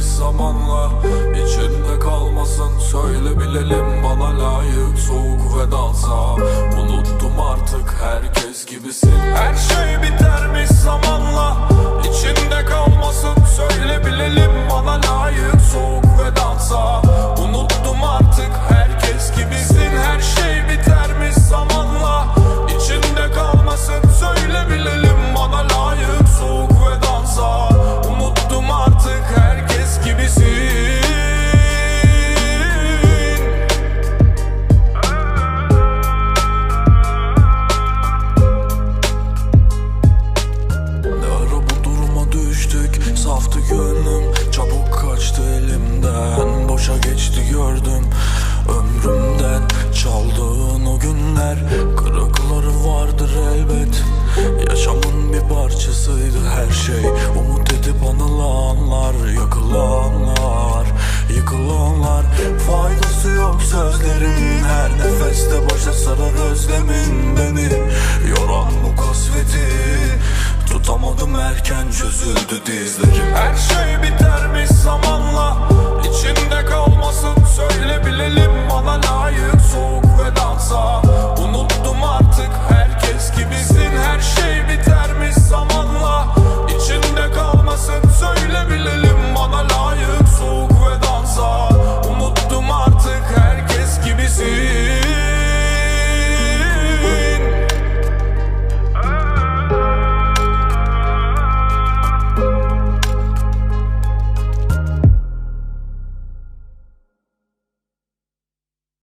geçmiş zamanlar içinde kalmasın. Söyle bilelim bana layık soğuk ve vedalsa Unuttum artık herkes gibisin. Her şey biter. Geçti gördüm. Ömrümden çaldığın o günler Kırıkları vardır elbet. Yaşamın bir parçasıydı her şey. Umut edip anılanlar Yakılanlar Yıkılanlar. Faydası yok sözlerin Her nefeste boşa sarar özlemin beni. Yoran bu kasveti Tutamadım erken çözüldü dizlerim. Her şey bitermiş